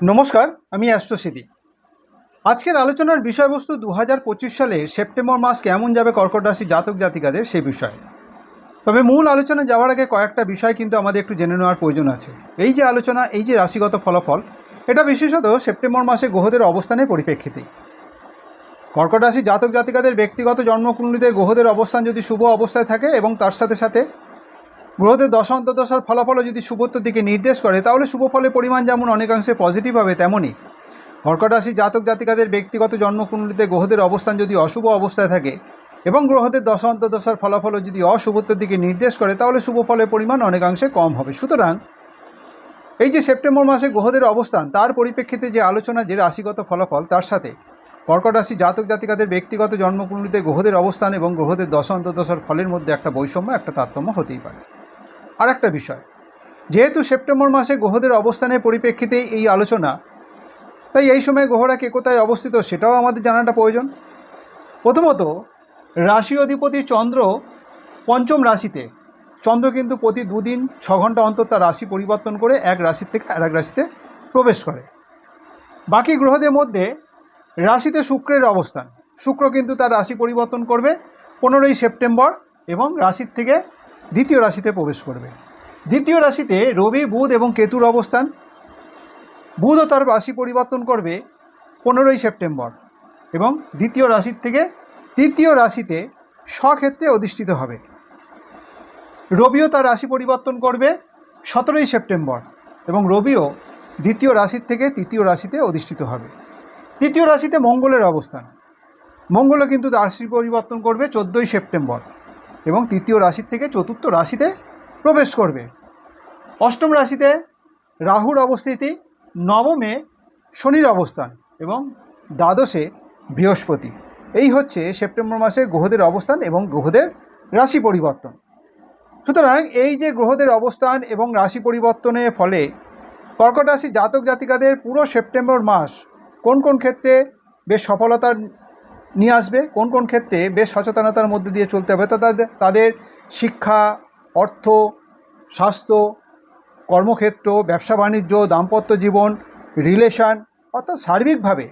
নমস্কার, আমি অ্যাস্ট্রোসিদি আজকের আলোচনার বিষয়বস্তু দু হাজার পঁচিশ সালের সেপ্টেম্বর মাস কেমন যাবে কর্কট রাশি জাতক জাতিকাদের সে বিষয়ে। তবে মূল আলোচনা যাওয়ার আগে কয়েকটা বিষয় কিন্তু আমাদের একটু জেনে নেওয়ার প্রয়োজন আছে। এই যে আলোচনা, এই যে রাশিগত ফলাফল, এটা বিশেষত সেপ্টেম্বর মাসে গ্রহদের অবস্থানের পরিপ্রেক্ষিতে। কর্কট রাশি জাতক জাতিকাদের ব্যক্তিগত জন্মকুণ্ডলিতে গ্রহদের অবস্থান যদি শুভ অবস্থায় থাকে এবং তার সাথে সাথে গ্রহদের দশা ফলাফলও যদি শুভত্বের দিকে নির্দেশ করে, তাহলে শুভ ফলের পরিমাণ যেমন অনেকাংশে পজিটিভ হবে তেমনই। কর্কট রাশি জাতক জাতিকাদের ব্যক্তিগত জন্মকুণ্ডলিতে গ্রহদের অবস্থান যদি অশুভ অবস্থায় থাকে এবং গ্রহদের দশা ফলাফলও যদি অশুভত্বের দিকে নির্দেশ করে, তাহলে শুভ ফলের পরিমাণ অনেকাংশে কম হবে। সুতরাং এই যে সেপ্টেম্বর মাসে গ্রহদের অবস্থান, তার পরিপ্রেক্ষিতে যে আলোচনা, যে রাশিগত ফলাফল, তার সাথে কর্কট রাশি জাতক জাতিকাদের ব্যক্তিগত জন্মকুণ্ডলিতে গ্রহদের অবস্থান এবং গ্রহদের দশা ফলের মধ্যে একটা বৈষম্য, একটা তারতম্য হতেই পারে। আর একটা বিষয়। যেহেতু সেপ্টেম্বর মাসে গ্রহদের অবস্থানের পরিপ্রেক্ষিতেই এই আলোচনা, তাই এই সময় গ্রহরা কে কোথায় অবস্থিত সেটাও আমাদের জানাটা প্রয়োজন। প্রথমত, রাশি অধিপতি চন্দ্র পঞ্চম রাশিতে। চন্দ্র কিন্তু প্রতি দুদিন ছ ঘণ্টা অন্তর তার রাশি পরিবর্তন করে এক রাশির থেকে আর এক রাশিতে প্রবেশ করে। বাকি গ্রহদের মধ্যে রাশিতে শুক্রের অবস্থান। শুক্র কিন্তু তার রাশি পরিবর্তন করবে পনেরোই সেপ্টেম্বর এবং রাশির থেকে দ্বিতীয় রাশিতে প্রবেশ করবে। দ্বিতীয় রাশিতে রবি, বুধ এবং কেতুর অবস্থান। বুধও তার রাশি পরিবর্তন করবে পনেরোই সেপ্টেম্বর এবং দ্বিতীয় রাশির থেকে তৃতীয় রাশিতে স্বক্ষেত্রে অধিষ্ঠিত হবে। রবিও তার রাশি পরিবর্তন করবে সতেরোই সেপ্টেম্বর এবং রবিও দ্বিতীয় রাশির থেকে তৃতীয় রাশিতে অধিষ্ঠিত হবে। তৃতীয় রাশিতে মঙ্গলের অবস্থান। মঙ্গলও কিন্তু রাশি পরিবর্তন করবে চোদ্দোই সেপ্টেম্বর। এবং তৃতীয় রাশির থেকে চতুর্থ রাশিতে প্রবেশ করবে। অষ্টম রাশিতে রাহুর অবস্থিতি নবমে শনির অবস্থান এবং দ্বাদশে বৃহস্পতি। এই হচ্ছে সেপ্টেম্বর মাসে গ্রহদের অবস্থান এবং গ্রহদের রাশি পরিবর্তন। সুতরাং এই যে গ্রহদের অবস্থান এবং রাশি পরিবর্তনের ফলে কর্কট রাশি জাতক জাতিকাদের পুরো সেপ্টেম্বর মাস কোন কোন ক্ষেত্রে বেশ সফলতা নিয়ে আসবে, কোন কোন ক্ষেত্রে বেশ সচেতনতার মধ্যে দিয়ে চলতে হবে তাদের তাদের শিক্ষা, অর্থ, স্বাস্থ্য, কর্মক্ষেত্র, ব্যবসা বাণিজ্য, দাম্পত্য জীবন রিলেশন অর্থাৎ সার্বিকভাবে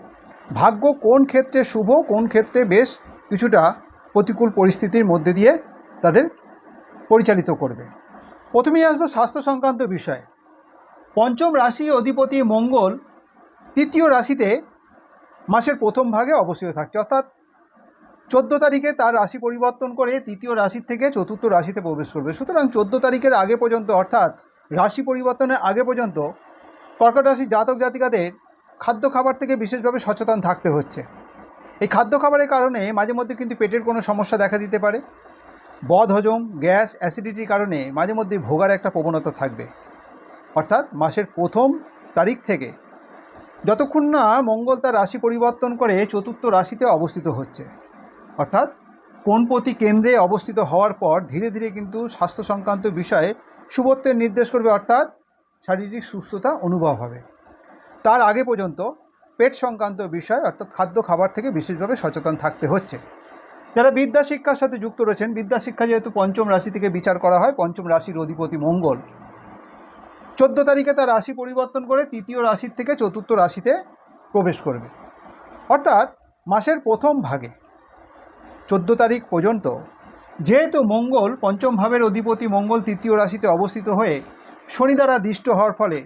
ভাগ্য কোন ক্ষেত্রে শুভ, কোন ক্ষেত্রে বেশ কিছুটা প্রতিকূল পরিস্থিতির মধ্যে দিয়ে তাদের পরিচালিত করবে। প্রথমেই আসব স্বাস্থ্য সংক্রান্ত বিষয়। পঞ্চম রাশি অধিপতি মঙ্গল, তৃতীয় রাশিতে মাসের প্রথম ভাগে অবস্থিত থাকছে। অর্থাৎ চোদ্দ তারিখে তার রাশি পরিবর্তন করে তৃতীয় রাশির থেকে চতুর্থ রাশিতে প্রবেশ করবে। সুতরাং চোদ্দ তারিখের আগে পর্যন্ত, অর্থাৎ রাশি পরিবর্তনের আগে পর্যন্ত কর্কট রাশি জাতক জাতিকাদের খাদ্য খাবার থেকে বিশেষভাবে সচেতন থাকতে হচ্ছে। এই খাদ্য খাবারের কারণে মাঝে মধ্যে কিন্তু পেটের কোনো সমস্যা দেখা দিতে পারে। বদ হজম, গ্যাস, অ্যাসিডিটির কারণে মাঝে মধ্যে ভোগার একটা প্রবণতা থাকবে। অর্থাৎ মাসের প্রথম তারিখ থেকে যতক্ষণ না মঙ্গল তার রাশি পরিবর্তন করে চতুর্থ রাশিতে অবস্থিত হচ্ছে। অর্থাৎ কোনপতি কেন্দ্রে অবস্থিত হওয়ার পর ধীরে ধীরে কিন্তু স্বাস্থ্য সংক্রান্ত বিষয়ে শুভত্বের নির্দেশ করবে, অর্থাৎ শারীরিক সুস্থতা অনুভব হবে। তার আগে পর্যন্ত পেট সংক্রান্ত বিষয়, অর্থাৎ খাদ্য, খাবার থেকে বিশেষভাবে সচেতন থাকতে হচ্ছে। যারা বিদ্যা শিক্ষার সাথে যুক্ত রয়েছেন, বিদ্যা শিক্ষা যেহেতু পঞ্চম রাশি থেকে বিচার করা হয়, পঞ্চম রাশির অধিপতি মঙ্গল। চোদ্দ তারিখে তার রাশি পরিবর্তন করে তৃতীয় রাশির থেকে চতুর্থ রাশিতে প্রবেশ করবে। অর্থাৎ মাসের প্রথম ভাগে, চোদ্দ তারিখ পর্যন্ত যেহেতু মঙ্গল পঞ্চম ভাবের অধিপতি মঙ্গল তৃতীয় রাশিতে অবস্থিত হয়ে শনি দ্বারা দিষ্ট হওয়ার ফলে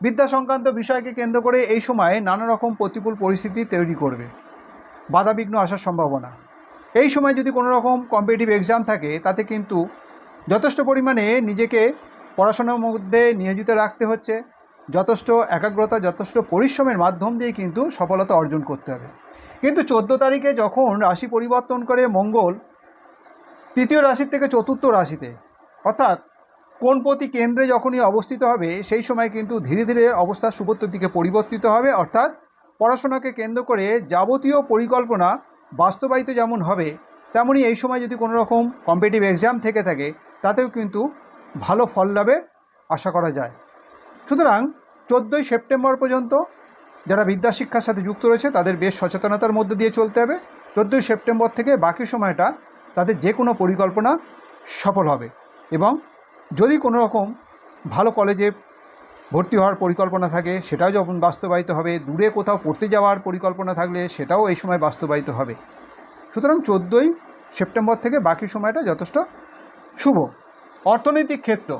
বিদ্যা সংক্রান্ত বিষয়কে কেন্দ্র করে এই সময়ে নানা রকম প্রতিকূল পরিস্থিতি তৈরি করবে। বাধাবিঘ্ন আসার সম্ভাবনা। এই সময় যদি কোনো রকম কম্পিটিটিভ এক্সাম থাকে, তাতে কিন্তু যথেষ্ট পরিমাণে নিজেকে পড়াশোনার মধ্যে নিয়োজিত রাখতে হচ্ছে। যথেষ্ট একাগ্রতা, যথেষ্ট পরিশ্রমের মাধ্যম দিয়ে কিন্তু সফলতা অর্জন করতে হবে। কিন্তু চোদ্দ তারিখে যখন রাশি পরিবর্তন করে মঙ্গল, তৃতীয় রাশির থেকে চতুর্থ রাশিতে, অর্থাৎ কোন প্রতি কেন্দ্রে যখনই অবস্থিত হবে, সেই সময় কিন্তু ধীরে ধীরে অবস্থা শুভত্বের দিকে পরিবর্তিত হবে। অর্থাৎ পড়াশোনাকে কেন্দ্র করে যাবতীয় পরিকল্পনা বাস্তবায়িত যেমন হবে তেমনই এই সময় যদি কোনো রকম কম্পিটিভ এক্সাম থেকে থাকে, তাতেও কিন্তু ভালো ফল লাভের আশা করা যায়। সুতরাং চোদ্দোই সেপ্টেম্বর পর্যন্ত যারা বিদ্যা শিক্ষার সাথে যুক্ত রয়েছে, তাদের বেশ সচেতনতার মধ্যে দিয়ে চলতে হবে। চোদ্দোই সেপ্টেম্বর থেকে বাকি সময়টা তাদের যে কোনো পরিকল্পনা সফল হবে এবং যদি কোনো রকম ভালো কলেজে ভর্তি হওয়ার পরিকল্পনা থাকে, সেটাও যখন বাস্তবায়িত হবে, দূরে কোথাও পড়তে যাওয়ার পরিকল্পনা থাকলে সেটাও এই সময় বাস্তবায়িত হবে। সুতরাং চোদ্দোই সেপ্টেম্বর থেকে বাকি সময়টা যথেষ্ট শুভ। অর্থনৈতিক ক্ষেত্র।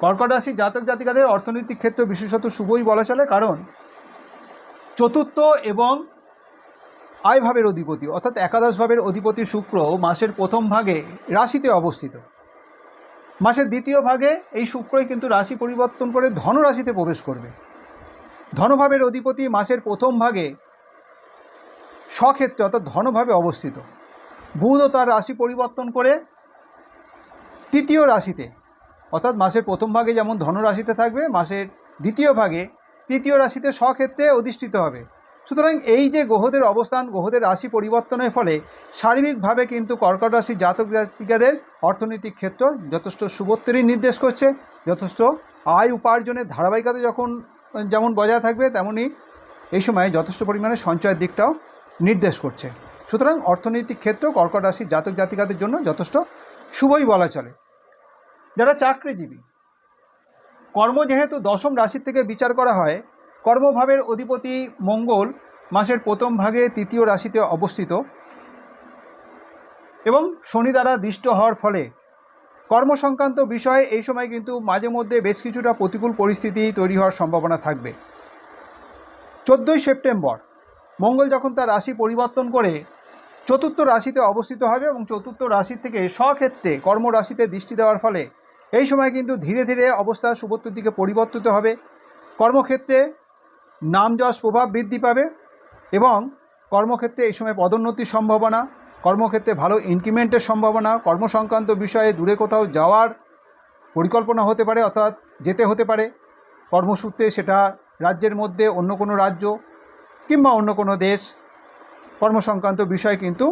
কর্কট রাশি জাতক জাতিকাদের অর্থনৈতিক ক্ষেত্র বিশেষত শুভই বলা চলে, কারণ চতুর্থ এবং আয় ভাবের অধিপতি, অর্থাৎ একাদশ ভাবের অধিপতি শুক্র মাসের প্রথম ভাগে রাশিতে অবস্থিত। মাসের দ্বিতীয় ভাগে এই শুক্রই কিন্তু রাশি পরিবর্তন করে ধনরাশিতে প্রবেশ করবে। ধনভাবের অধিপতি মাসের প্রথম ভাগে স্বক্ষেত্রে, অর্থাৎ ধনভাবে অবস্থিত। বুধও তার রাশি পরিবর্তন করে তৃতীয় রাশিতে, অর্থাৎ মাসের প্রথম ভাগে যেমন ধনরাশিতে থাকবে, মাসের দ্বিতীয় ভাগে তৃতীয় রাশিতে স্বক্ষেত্রে অধিষ্ঠিত হবে। সুতরাং এই যে গ্রহদের অবস্থান, গ্রহদের রাশি পরিবর্তনের ফলে শারীরিকভাবে কিন্তু কর্কট রাশির জাতক জাতিকাদের অর্থনৈতিক ক্ষেত্র যথেষ্ট শুভত্বেরই নির্দেশ করছে। যথেষ্ট আয় উপার্জনের ধারাবাহিকতা যখন, যেমন বজায় থাকবে তেমনই এই সময় যথেষ্ট পরিমাণে সঞ্চয়ের দিকটাও নির্দেশ করছে। সুতরাং অর্থনৈতিক ক্ষেত্র কর্কট রাশির জাতক জাতিকাদের জন্য যথেষ্ট শুভই বলা চলে। যারা চাকরিজীবী। কর্ম যেহেতু দশম রাশির থেকে বিচার করা হয়, কর্মভাবের অধিপতি মঙ্গল মাসের প্রথম ভাগে তৃতীয় রাশিতে অবস্থিত এবং শনি দ্বারা দৃষ্ট হওয়ার ফলে কর্মসংক্রান্ত বিষয়ে এই সময় কিন্তু মাঝে মধ্যে বেশ কিছুটা প্রতিকূল পরিস্থিতি তৈরি হওয়ার সম্ভাবনা থাকবে। চোদ্দোই সেপ্টেম্বর, মঙ্গল যখন তার রাশি পরিবর্তন করে চতুর্থ রাশিতে অবস্থিত হবে এবং চতুর্থ রাশি থেকে স্বক্ষেত্রে কর্মরাশিতে দৃষ্টি দেওয়ার ফলে এই সময় কিন্তু ধীরে ধীরে অবস্থা শুভত্বের দিকে পরিবর্তিত হবে। কর্মক্ষেত্রে নাম যশ প্রভাব বৃদ্ধি পাবে এবং কর্মক্ষেত্রে এই সময় পদোন্নতির সম্ভাবনা, কর্মক্ষেত্রে ভালো ইনক্রিমেন্টের সম্ভাবনা, কর্মসংক্রান্ত বিষয়ে দূরে কোথাও যাওয়ার পরিকল্পনা হতে পারে অর্থাৎ যেতে হতে পারে। কর্মসূত্রে সেটা রাজ্যের মধ্যে অন্য কোনো রাজ্য কিংবা অন্য কোনো দেশ কর্মসংক্রান্ত বিষয় কিন্তু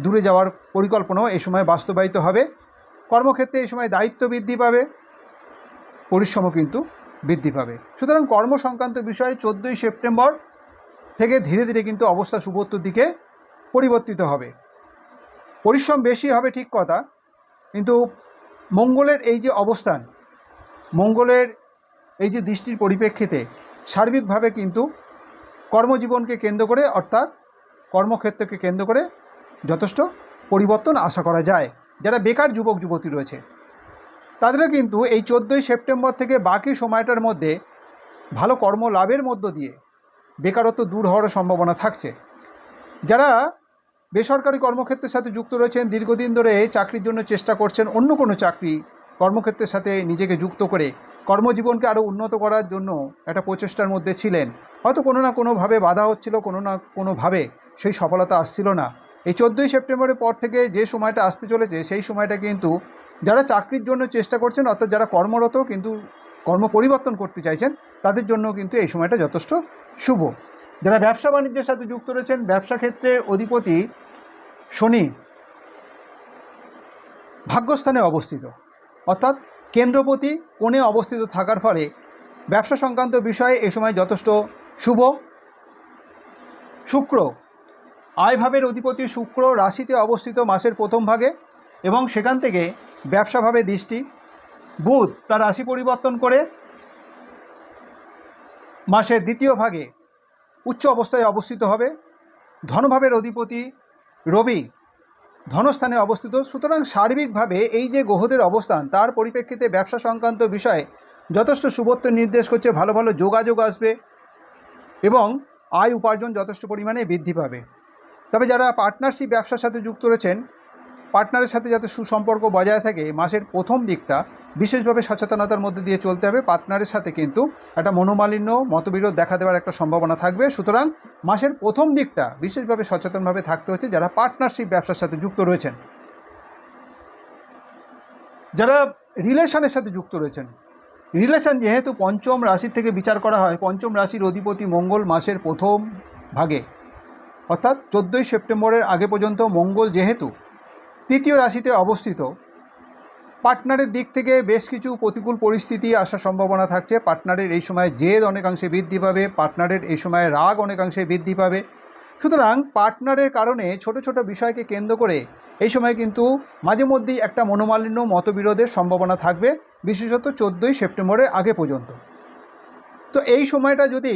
দূরে যাওয়ার পরিকল্পনাও এই সময় বাস্তবায়িত হবে। কর্মক্ষেত্রে এই সময় দায়িত্ব বৃদ্ধি পাবে, পরিশ্রমও কিন্তু বৃদ্ধি পাবে। সুতরাং কর্মসংক্রান্ত বিষয়ে চোদ্দোই সেপ্টেম্বর থেকে ধীরে ধীরে কিন্তু অবস্থা সুবত্তর দিকে পরিবর্তিত হবে। পরিশ্রম বেশি হবে ঠিক কথা, কিন্তু মঙ্গলের এই যে অবস্থান, মঙ্গলের এই যে দৃষ্টির পরিপ্রেক্ষিতে সার্বিকভাবে কিন্তু কর্মজীবনকে কেন্দ্র করে, অর্থাৎ কর্মক্ষেত্রকে কেন্দ্র করে যথেষ্ট পরিবর্তন আশা করা যায়। যারা বেকার যুবক, যুবতী রয়েছে, তাদেরও কিন্তু এই চোদ্দোই সেপ্টেম্বর থেকে বাকি সময়টার মধ্যে ভালো কর্ম লাভের মধ্য দিয়ে বেকারত্ব দূর হওয়ার সম্ভাবনা থাকছে। যারা বেসরকারি কর্মক্ষেত্রের সাথে যুক্ত রয়েছেন, দীর্ঘদিন ধরে চাকরির জন্য চেষ্টা করছেন, অন্য কোনো চাকরি কর্মক্ষেত্রের সাথে নিজেকে যুক্ত করে কর্মজীবনকে আরও উন্নত করার জন্য একটা প্রচেষ্টার মধ্যে ছিলেন। হয়তো কোনো না কোনোভাবে বাধা হচ্ছিল, কোনো না কোনোভাবে সেই সফলতা আসছিল না। এই চোদ্দোই সেপ্টেম্বরের পর থেকে যে সময়টা আসতে চলেছে, সেই সময়টা কিন্তু যারা চাকরির জন্য চেষ্টা করছেন, অর্থাৎ যারা কর্মরত কিন্তু কর্ম পরিবর্তন করতে চাইছেন, তাদের জন্য কিন্তু এই সময়টা যথেষ্ট শুভ। যারা ব্যবসা বাণিজ্যের সাথে যুক্ত রয়েছেন, ব্যবসা ক্ষেত্রে অধিপতি শনি ভাগ্যস্থানে অবস্থিত। অর্থাৎ কেন্দ্রপতি কোণে অবস্থিত থাকার ফলে ব্যবসা সংক্রান্ত বিষয়ে এই সময় যথেষ্ট শুভ। শুক্র আয়ভাবের অধিপতি শুক্র রাশিতে অবস্থিত মাসের প্রথম ভাগে এবং সেখান থেকে ব্যবসাভাবে দৃষ্টি। বুধ তার রাশি পরিবর্তন করে মাসের দ্বিতীয় ভাগে উচ্চ অবস্থায় অবস্থিত হবে। ধনভাবের অধিপতি রবি ধনস্থানে অবস্থিত। সুতরাং সার্বিকভাবে এই যে গ্রহদের অবস্থান, তার পরিপ্রেক্ষিতে ব্যবসা সংক্রান্ত বিষয়ে যথেষ্ট শুভত্ব নির্দেশ করছে, ভালো ভালো যোগাযোগ আসবে এবং আয় উপার্জন যথেষ্ট পরিমাণে বৃদ্ধি পাবে। তবে যারা পার্টনারশিপ ব্যবসার সাথে যুক্ত রয়েছেন পার্টনারের সাথে যাতে সুসম্পর্ক বজায় থাকে মাসের প্রথম দিকটা বিশেষভাবে সচেতনতার মধ্যে দিয়ে চলতে হবে। পার্টনারের সাথে কিন্তু একটা মনোমালিন্য, মতবিরোধ দেখা দেওয়ার একটা সম্ভাবনা থাকবে। সুতরাং মাসের প্রথম দিকটা বিশেষভাবে সচেতনভাবে থাকতে হচ্ছে যারা পার্টনারশিপ ব্যবসার সাথে যুক্ত রয়েছেন। যারা রিলেশনের সাথে যুক্ত রয়েছেন রিলেশন যেহেতু পঞ্চম রাশি থেকে বিচার করা হয়, পঞ্চম রাশির অধিপতি মঙ্গল মাসের প্রথম ভাগে। অর্থাৎ চোদ্দোই সেপ্টেম্বরের আগে পর্যন্ত মঙ্গল যেহেতু তৃতীয় রাশিতে অবস্থিত, পার্টনারের দিক থেকে বেশ কিছু প্রতিকূল পরিস্থিতি আসার সম্ভাবনা থাকছে। পার্টনারের এই সময় জেদ অনেকাংশে বৃদ্ধি পাবে, পার্টনারের এই সময় রাগ অনেকাংশে বৃদ্ধি পাবে। সুতরাং পার্টনারের কারণে ছোট ছোট বিষয়কে কেন্দ্র করে এই সময় কিন্তু মাঝে মধ্যেই একটা মনোমালিন্য, মতবিরোধের সম্ভাবনা থাকবে, বিশেষত চোদ্দোই সেপ্টেম্বরের আগে পর্যন্ত। তো এই সময়টা যদি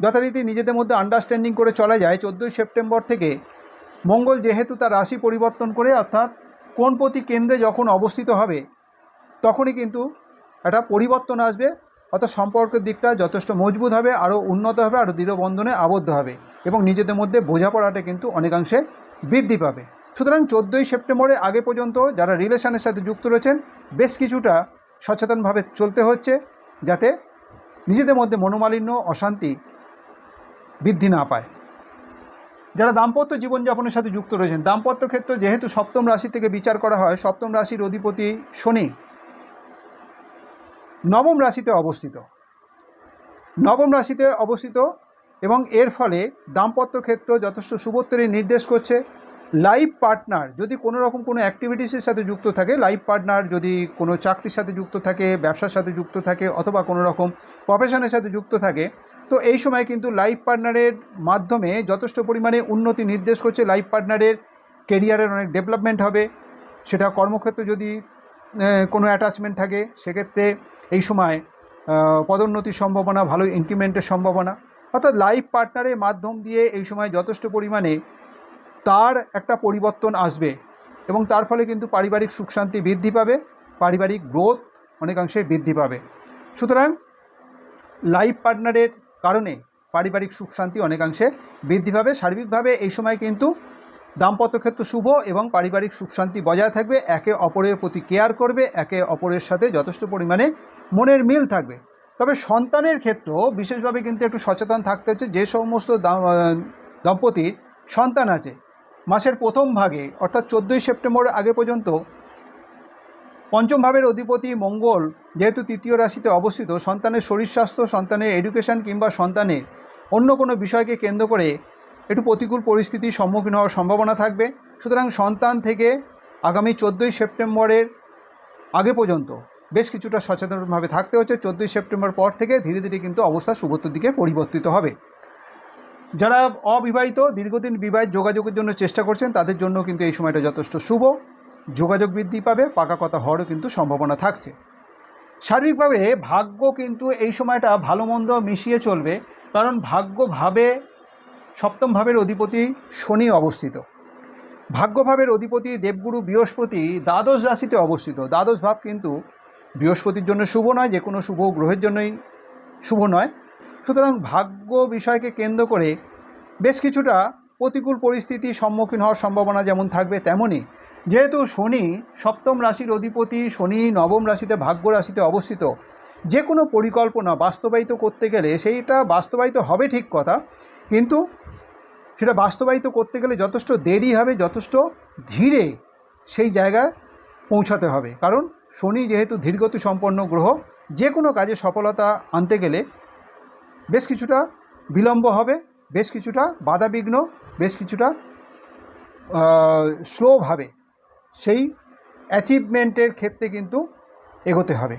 যথারীতি নিজেদের মধ্যে আন্ডারস্ট্যান্ডিং করে চলা যায়। চোদ্দোই সেপ্টেম্বর থেকে মঙ্গল যেহেতু তার রাশি পরিবর্তন করে, অর্থাৎ কোন প্রতি কেন্দ্রে যখন অবস্থিত হবে, তখনই কিন্তু একটা পরিবর্তন আসবে। অর্থাৎ সম্পর্কের দিকটা যথেষ্ট মজবুত হবে, আরও উন্নত হবে, আরও দৃঢ়বন্ধনে আবদ্ধ হবে এবং নিজেদের মধ্যে বোঝাপড়াটা কিন্তু অনেকাংশে বৃদ্ধি পাবে। সুতরাং চোদ্দোই সেপ্টেম্বরের আগে পর্যন্ত যারা রিলেশনের সাথে যুক্ত রয়েছেন, বেশ কিছুটা সচেতনভাবে চলতে হচ্ছে যাতে নিজেদের মধ্যে মনোমালিন্য, অশান্তি বৃদ্ধি না পায়। যারা দাম্পত্য জীবনযাপনের সাথে যুক্ত রয়েছেন, দাম্পত্য ক্ষেত্র যেহেতু সপ্তম রাশি থেকে বিচার করা হয়, সপ্তম রাশির অধিপতি শনি নবম রাশিতে অবস্থিত। নবম রাশিতে অবস্থিত এবং এর ফলে দাম্পত্য ক্ষেত্র যথেষ্ট শুভত্তরই নির্দেশ করছে। লাইফ পার্টনার যদি কোনো রকম কোনো অ্যাক্টিভিটিসের সাথে যুক্ত থাকে, লাইফ পার্টনার যদি কোনো চাকরির সাথে যুক্ত থাকে, ব্যবসার সাথে যুক্ত থাকে অথবা কোনো রকম প্রফেশনের সাথে যুক্ত থাকে, তো এই সময় কিন্তু লাইফ পার্টনারের মাধ্যমে যথেষ্ট পরিমাণে উন্নতি নির্দেশ করছে লাইফ পার্টনারের কেরিয়ারের অনেক ডেভেলপমেন্ট হবে। সেটা কর্মক্ষেত্রে যদি কোনো অ্যাটাচমেন্ট থাকে, সেক্ষেত্রে এই সময় পদোন্নতির সম্ভাবনা, ভালো ইনক্রিমেন্টের সম্ভাবনা। অর্থাৎ লাইফ পার্টনারের মাধ্যম দিয়ে এই সময় যথেষ্ট পরিমাণে তার একটা পরিবর্তন আসবে এবং তার ফলে কিন্তু পারিবারিক সুখ শান্তি বৃদ্ধি পাবে, পারিবারিক গ্রোথ অনেকাংশে বৃদ্ধি পাবে। সুতরাং লাইফ পার্টনারের কারণে পারিবারিক সুখ শান্তি অনেকাংশে বৃদ্ধি পাবে। সার্বিকভাবে এই সময় কিন্তু দাম্পত্য ক্ষেত্র শুভ এবং পারিবারিক সুখ শান্তি বজায় থাকবে। একে অপরের প্রতি কেয়ার করবে, একে অপরের সাথে যথেষ্ট পরিমাণে মনের মিল থাকবে। তবে সন্তানের ক্ষেত্রেও বিশেষভাবে কিন্তু একটু সচেতন থাকতে হচ্ছে। যে সমস্ত দাম- দম্পতির সন্তান আছে মাসের প্রথম ভাগে, অর্থাৎ চোদ্দোই সেপ্টেম্বর আগে পর্যন্ত, পঞ্চম ভাবের অধিপতি মঙ্গল, যেহেতু তৃতীয় রাশিতে অবস্থিত, সন্তানের শরীর স্বাস্থ্য, সন্তানের এডুকেশন কিংবা সন্তানের অন্য কোনো বিষয়কে কেন্দ্র করে একটু প্রতিকূল পরিস্থিতির সম্মুখীন হওয়ার সম্ভাবনা থাকবে। সুতরাং সন্তান থেকে আগামী চোদ্দোই সেপ্টেম্বরের আগে পর্যন্ত বেশ কিছুটা সচেতনভাবে থাকতে হচ্ছে। চোদ্দোই সেপ্টেম্বর পর থেকে ধীরে ধীরে কিন্তু অবস্থা শুভত্বর দিকে পরিবর্তিত হবে। যারা অবিবাহিত, দীর্ঘদিন বিবাহের যোগাযোগের জন্য চেষ্টা করছেন, তাদের জন্য কিন্তু এই সময়টা যথেষ্ট শুভ। যোগাযোগ বৃদ্ধি পাবে, পাকা কথা হওয়ারও কিন্তু সম্ভাবনা থাকছে। শারীরিকভাবে ভাগ্য কিন্তু এই সময়টা ভালো মন্দ মিশিয়ে চলবে, কারণ ভাগ্যভাবে সপ্তম ভাবের অধিপতি শনি অবস্থিত। ভাগ্যভাবের অধিপতি দেবগুরু বৃহস্পতি দ্বাদশ রাশিতে অবস্থিত। দ্বাদশ ভাব কিন্তু বৃহস্পতির জন্য শুভ নয় যে কোনো শুভ গ্রহের জন্যই শুভ নয়। সুতরাং ভাগ্য বিষয়কে কেন্দ্র করে বেশ কিছুটা প্রতিকূল পরিস্থিতির সম্মুখীন হওয়ার সম্ভাবনা যেমন থাকবে তেমনই। যেহেতু শনি সপ্তম রাশির অধিপতি, শনি নবম রাশিতে ভাগ্য রাশিতে অবস্থিত যে কোনো পরিকল্পনা বাস্তবায়িত করতে গেলে সেইটা বাস্তবায়িত হবে ঠিক কথা, কিন্তু সেটা বাস্তবায়িত করতে গেলে যথেষ্ট দেরি হবে, যথেষ্ট ধীরে সেই জায়গায় পৌঁছাতে হবে। কারণ শনি যেহেতু ধীরগতি সম্পন্ন গ্রহ যে কোনো কাজে সফলতা আনতে গেলে বেশ কিছুটা বিলম্ব হবে, বেশ কিছুটা বাধাবিঘ্ন, বেশ কিছুটা স্লোভাবে সেই অ্যাচিভমেন্টের ক্ষেত্রে কিন্তু এগোতে হবে।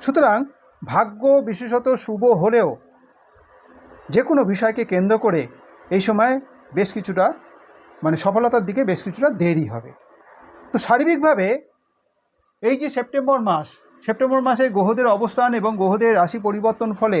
সুতরাং ভাগ্য বিশেষত শুভ হলেও যে কোনো বিষয়কে কেন্দ্র করে এই সময় বেশ কিছুটা মানে সফলতার দিকে বেশ কিছুটা দেরি হবে। তো শারীরিকভাবে এই যে সেপ্টেম্বর মাস, সেপ্টেম্বর মাসে গ্রহদের অবস্থান এবং গ্রহদের রাশি পরিবর্তন ফলে